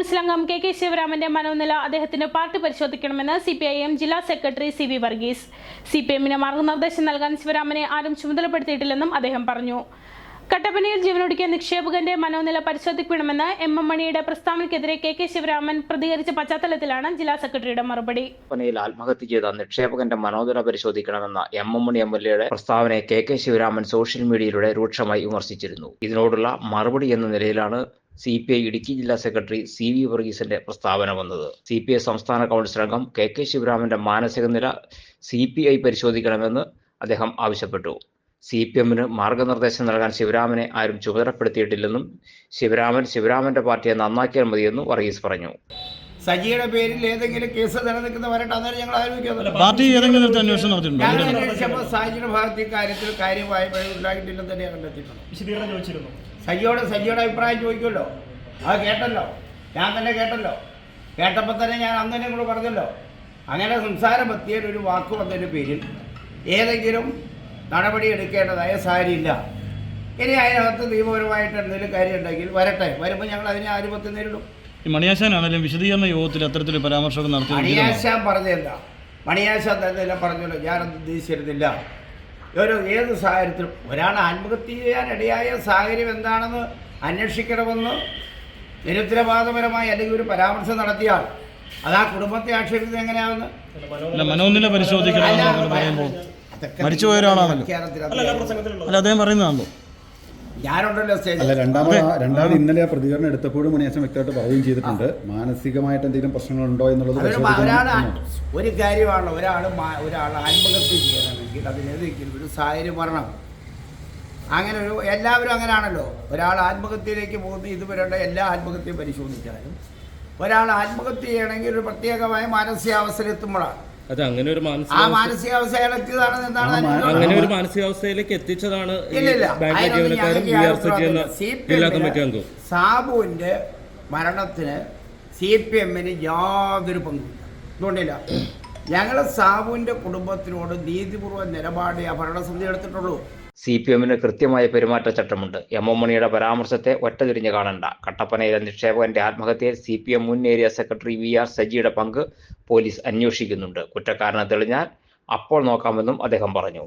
Council അംഗം K K ശിവരാമന്റെ മനോനില അദ്ദേഹത്തിന് party പരിശോധിക്കണമെന്ന് സി പി ഐ എം ജില്ലാ secretary C V Varghese. C P എമ്മിന് മാർഗനിർദ്ദേശം നൽകാൻ ശിവരാമനെ ആരും ചുമതലപ്പെടുത്തിയിട്ടില്ലെന്നും അദ്ദേഹം പറഞ്ഞു. കട്ടപ്പനയിൽ ജീവനൊടുക്കിയ നിക്ഷേപകന്റെ മനോനില പരിശോധിക്കണമെന്ന് എം എം മണിയുടെ പ്രസ്താവനയ്ക്കെതിരെ കെ കെ ശിവരാമൻ പ്രതികരിച്ച പശ്ചാത്തലത്തിലാണ് ജില്ലാ സെക്രട്ടറിയുടെ മറുപടി. കട്ടപ്പനയിൽ ആത്മഹത്യ ചെയ്ത നിക്ഷേപകന്റെ മനോനില പരിശോധിക്കണമെന്ന M M Mani M L എയുടെ പ്രസ്താവനയെ കെ കെ ശിവരാമൻ സോഷ്യൽ മീഡിയയിലൂടെ രൂക്ഷമായി വിമർശിച്ചിരുന്നു. ഇതിനോടുള്ള മറുപടി എന്ന നിലയിലാണ് സി പി ഐ ഇടുക്കി ജില്ലാ സെക്രട്ടറി സി വി വർഗീസിന്റെ പ്രസ്താവന വന്നത്. സി പി ഐ സംസ്ഥാന കൗൺസിൽ അംഗം കെ കെ ശിവരാമന്റെ മാനസിക നില സി പി ഐ പരിശോധിക്കണമെന്ന് അദ്ദേഹം ആവശ്യപ്പെട്ടു. സി പി എമ്മിന് മാർഗനിർദ്ദേശം നൽകാൻ ശിവരാമനെ ആരും ചുമതലപ്പെടുത്തിയിട്ടില്ലെന്നും ശിവരാമൻ ശിവരാമന്റെ പാർട്ടിയെ നന്നാക്കിയാൽ മതിയെന്നും വർഗീസ് പറഞ്ഞു. സജിയുടെ പേരിൽ ഏതെങ്കിലും കേസ് നിലനിൽക്കുന്ന വരട്ടെ അന്നേരം ഞങ്ങൾ ആലോചിക്കാം പാർട്ടി ഏതെങ്കിലും തരത്തിൽ അന്വേഷണം നടത്തിയിട്ടുണ്ടോ? ഞങ്ങൾ സാജിയുടെ ഭാഗത്ത് കാര്യത്തിൽ കാര്യമായ പിഴവ് ഉണ്ടായിട്ടില്ലെന്ന് തന്നെ കണ്ടെത്തിയിട്ടുണ്ട്. വിശദീകരണം ചോദിച്ചിരുന്നു. സജിയോട് സജിയുടെ അഭിപ്രായം ചോദിക്കുമല്ലോ. അത് കേട്ടല്ലോ. ഞാൻ തന്നെ കേട്ടല്ലോ. കേട്ടപ്പോൾ തന്നെ ഞാൻ അന്ന് തന്നെ കൂടെ പറഞ്ഞല്ലോ. അങ്ങനെ സംസാരം എത്തിയ ഒരു വാക്ക് വന്നതിന്റെ പേരിൽ ഏതെങ്കിലും നടപടി എടുക്കേണ്ടതായ സാരിയില്ല. ഇനി അതിനകത്ത് നിയമപരമായിട്ട് എന്തെങ്കിലും കാര്യം ഉണ്ടെങ്കിൽ വരട്ടെ. വരുമ്പോൾ ഞങ്ങൾ അതിനെ ആധിപത്യം നേരിടും. ഈ മണിയാശാനാണെങ്കിലും വിശദീകരണ യോഗത്തിൽ അത്തരത്തിലൊരു പരാമർശമൊക്കെ നടത്തി മണിയാശാൻ പറഞ്ഞതല്ല. മണിയാശാൻ തന്നെ പറഞ്ഞല്ലോ ഞാനത് ഉദ്ദേശിച്ചിരുന്നില്ല. ഒരു ഏത് സാഹചര്യത്തിലും ഒരാൾ ആത്മഹത്യ ചെയ്യാൻ ഇടയായ സാഹചര്യം എന്താണെന്ന് അന്വേഷിക്കണമെന്ന് നിരുത്തരവാദപരമായി അല്ലെങ്കിൽ ഒരു പരാമർശം നടത്തിയാൽ അത് ആ കുടുംബത്തെ ആക്ഷേപിക്കുന്നത് എങ്ങനെയാണെന്ന്? മനോനില പരിശോധിക്കണം മരിച്ചുപോയ ഒരാളാണല്ലോ. അല്ല അദ്ദേഹം പറയുന്നതാണല്ലോ. ഞാനുണ്ടല്ലോ അല്ല രണ്ടാമത് രണ്ടാമത് ഇന്നലെ ആ പ്രതികരണം എടുത്തപ്പോഴും മണിയാശം വ്യക്തമായിട്ട് പറയുകയും ചെയ്തിട്ടുണ്ട്. മാനസികമായിട്ട് എന്തെങ്കിലും പ്രശ്നങ്ങളുണ്ടോ എന്നുള്ളത് ഒരു കാര്യമാണ് ഒരാൾ ഒരാൾ ആത്മഹത്യ ചെയ്യണമെങ്കിൽ അതിനേതെങ്കിലും ഒരു സാഹചര്യം വരണം അങ്ങനെ ഒരു എല്ലാവരും അങ്ങനെയാണല്ലോ ഒരാൾ ആത്മഹത്യയിലേക്ക് പോകുന്ന ഇതുവരെയുള്ള എല്ലാ ആത്മഹത്യയും പരിശോധിച്ചാലും. ഒരാൾ ആത്മഹത്യ ചെയ്യണമെങ്കിൽ ഒരു പ്രത്യേകമായ മാനസികാവസ്ഥയിൽ എത്തുമ്പോഴാണ് അത് അങ്ങനെ ഒരു മാനസിക എന്താണ് ആ അങ്ങനെ ഒരു മാനസികാവസ്ഥയിലേക്ക് എത്തിച്ചതാണ് ബാങ്ക് ജീവനക്കാരും ബി ഞങ്ങൾക്ക് ആർ സി എന്ന യാതൊരു സി പി ജില്ലാ എമ്മിന് കമ്മിറ്റി അംഗവും. സാബുവിന്റെ മരണത്തിന് സി പി എമ്മിന് യാതൊരു പങ്കുമില്ല. എന്തുകൊണ്ടില്ല ഞങ്ങൾ സാബുവിന്റെ കുടുംബത്തിനോട് നീതിപൂർവ നിലപാടേ ആ ഭരണസമിതി എടുത്തിട്ടുള്ളൂ. സി പി എമ്മിന് കൃത്യമായ പെരുമാറ്റച്ചട്ടമുണ്ട് എം എം മണിയുടെ പരാമർശത്തെ ഒറ്റതിരിഞ്ഞ് കാണണ്ട. കട്ടപ്പനയിലെ നിക്ഷേപകന്റെ ആത്മഹത്യയിൽ സി പി എം മുൻ ഏരിയ സെക്രട്ടറി വി ആർ സജിയുടെ പങ്ക് പോലീസ് അന്വേഷിക്കുന്നുണ്ട്. കുറ്റക്കാരനെ തെളിഞ്ഞാൽ അപ്പോൾ നോക്കാമെന്നും അദ്ദേഹം പറഞ്ഞു.